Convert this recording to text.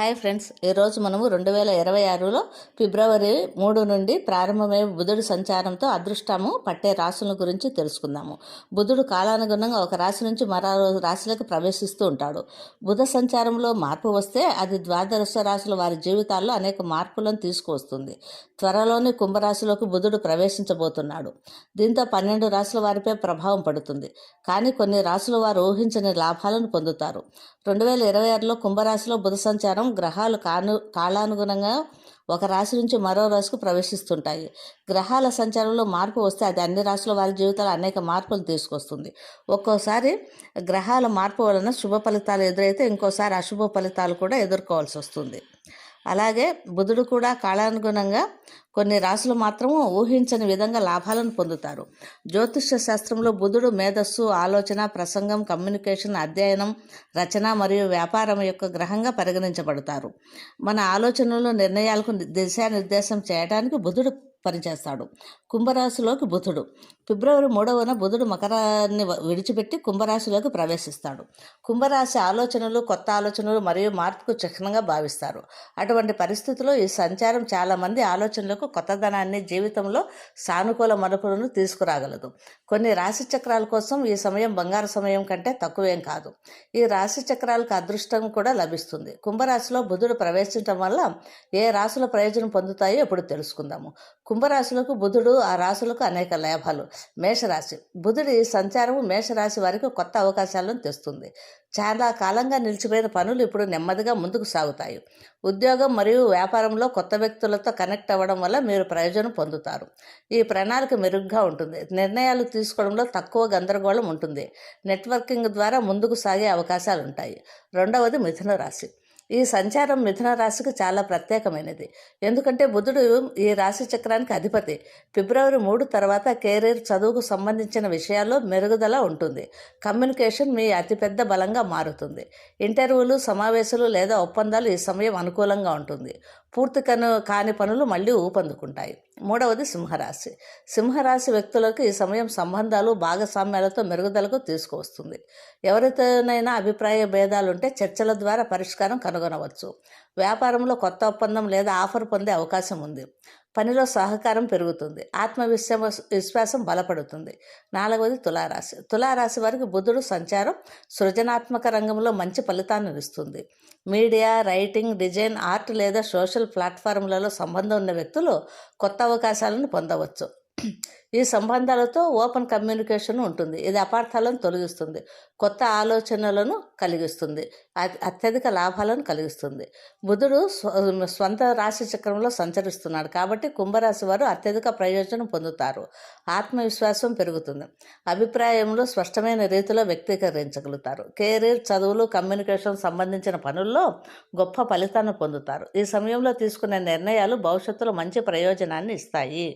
Hi friends ఈరోజు మనము రెండు వేల ఇరవై ఆరులో ఫిబ్రవరి మూడు నుండి ప్రారంభమయ్యే బుధుడు సంచారంతో అదృష్టము పట్టే రాశుల గురించి తెలుసుకుందాము. బుధుడు కాలానుగుణంగా ఒక రాశి నుంచి మరో రాశులకు ప్రవేశిస్తూ ఉంటాడు. బుధ సంచారంలో మార్పు వస్తే అది ద్వాదశ రాశుల వారి జీవితాల్లో అనేక మార్పులను తీసుకువస్తుంది. త్వరలోనే కుంభరాశిలోకి బుధుడు ప్రవేశించబోతున్నాడు. దీంతో పన్నెండు రాశుల వారిపై ప్రభావం పడుతుంది. కానీ కొన్ని రాశుల వారు ఊహించని లాభాలను పొందుతారు. రెండు వేల ఇరవై ఆరులో కుంభరాశిలో బుధ సంచారం గ్రహాలు కాను కాలానుగుణంగా ఒక రాశి నుంచి మరో రాశికి ప్రవేశిస్తుంటాయి. గ్రహాల సంచారంలో మార్పు వస్తే అది అన్ని రాశుల వారి జీవితాలు అనేక మార్పులు తీసుకొస్తుంది. ఒక్కోసారి గ్రహాల మార్పు వలన శుభ ఫలితాలు ఎదురైతే ఇంకోసారి అశుభ ఫలితాలు కూడా ఎదుర్కోవాల్సి వస్తుంది. అలాగే బుధుడు కూడా కాలానుగుణంగా కొన్ని రాశులు మాత్రము ఊహించని విధంగా లాభాలను పొందుతారు. జ్యోతిష్య శాస్త్రంలో బుధుడు మేధస్సు ఆలోచన ప్రసంగం కమ్యూనికేషన్ అధ్యయనం రచన మరియు వ్యాపారం యొక్క గ్రహంగా పరిగణించబడతారు. మన ఆలోచనలు నిర్ణయాలకు దిశానిర్దేశం చేయడానికి బుధుడు పనిచేస్తాడు. కుంభరాశిలోకి బుధుడు. ఫిబ్రవరి మూడవన బుధుడు మకరాన్ని విడిచిపెట్టి కుంభరాశిలోకి ప్రవేశిస్తాడు. కుంభరాశి ఆలోచనలు కొత్త ఆలోచనలు మరియు మార్పుకు చిహ్నంగా భావిస్తారు. అటువంటి పరిస్థితుల్లో ఈ సంచారం చాలామంది ఆలోచనలకు కొత్తదనాన్ని జీవితంలో సానుకూల మలుపులను తీసుకురాగలదు. కొన్ని రాశి చక్రాల కోసం ఈ సమయం బంగారు సమయం కంటే తక్కువేం కాదు. ఈ రాశి చక్రాలకు అదృష్టం కూడా లభిస్తుంది. కుంభరాశిలో బుధుడు ప్రవేశించడం వల్ల ఏ రాశుల ప్రయోజనం పొందుతాయో ఇప్పుడు తెలుసుకుందాము. కుంభరాశులకు బుధుడు ఆ రాశులకు అనేక లాభాలు. మేషరాశి. బుధుడి సంచారము మేషరాశి వారికి కొత్త అవకాశాలను తెస్తుంది. చాలా కాలంగా నిలిచిపోయిన పనులు ఇప్పుడు నెమ్మదిగా ముందుకు సాగుతాయి. ఉద్యోగం మరియు వ్యాపారంలో కొత్త వ్యక్తులతో కనెక్ట్ అవ్వడం వల్ల మీరు ప్రయోజనం పొందుతారు. ఈ ప్రణాళిక మెరుగ్గా ఉంటుంది. నిర్ణయాలు తీసుకోవడంలో తక్కువ గందరగోళం ఉంటుంది. నెట్వర్కింగ్ ద్వారా ముందుకు సాగే అవకాశాలు ఉంటాయి రెండవది మిథున రాశి ఈ సంచారం మిథున రాశికి చాలా ప్రత్యేకమైనది. ఎందుకంటే బుధుడు ఈ రాశి చక్రానికి అధిపతి. ఫిబ్రవరి మూడు తర్వాత కెరీర్ చదువుకు సంబంధించిన విషయాల్లో మెరుగుదల ఉంటుంది. కమ్యూనికేషన్ మీ అతిపెద్ద బలంగా మారుతుంది. ఇంటర్వ్యూలు సమావేశాలు లేదా ఒప్పందాలు ఈ సమయం అనుకూలంగా ఉంటుంది. పూర్తి కను కాని పనులు మళ్ళీ ఊపందుకుంటాయి. మూడవది సింహరాశి. సింహరాశి వ్యక్తులకు ఈ సమయం సంబంధాలు భాగస్వామ్యాలతో మెరుగుదలకు తీసుకువస్తుంది. ఎవరితోనైనా అభిప్రాయ భేదాలు ఉంటే చర్చల ద్వారా పరిష్కారం కనుగొనవచ్చు. వ్యాపారంలో కొత్త ఒప్పందం లేదా ఆఫర్ పొందే అవకాశం ఉంది. పనిలో సహకారం పెరుగుతుంది. ఆత్మవిశ్వాస విశ్వాసం బలపడుతుంది. నాలుగవది తులారాశి. తులారాశి వారికి బుధుడు సంచారం సృజనాత్మక రంగంలో మంచి ఫలితాన్ని ఇస్తుంది. మీడియా రైటింగ్ డిజైన్ ఆర్ట్ లేదా సోషల్ ప్లాట్ఫారంలలో సంబంధం ఉన్న వ్యక్తులు కొత్త అవకాశాలను పొందవచ్చు. ఈ సంబంధాలతో ఓపెన్ కమ్యూనికేషన్ ఉంటుంది. ఇది అపార్థాలను తొలగిస్తుంది. కొత్త ఆలోచనలను కలిగిస్తుంది. అత్యధిక లాభాలను కలిగిస్తుంది. బుధుడు స్వంత రాశి చక్రంలో సంచరిస్తున్నాడు కాబట్టి కుంభరాశి వారు అత్యధిక ప్రయోజనం పొందుతారు. ఆత్మవిశ్వాసం పెరుగుతుంది. అభిప్రాయంలో స్పష్టమైన రీతిలో వ్యక్తీకరించగలుగుతారు. కెరీర్ చదువులు కమ్యూనికేషన్ సంబంధించిన పనుల్లో గొప్ప ఫలితాన్ని పొందుతారు. ఈ సమయంలో తీసుకునే నిర్ణయాలు భవిష్యత్తులో మంచి ప్రయోజనాన్ని ఇస్తాయి.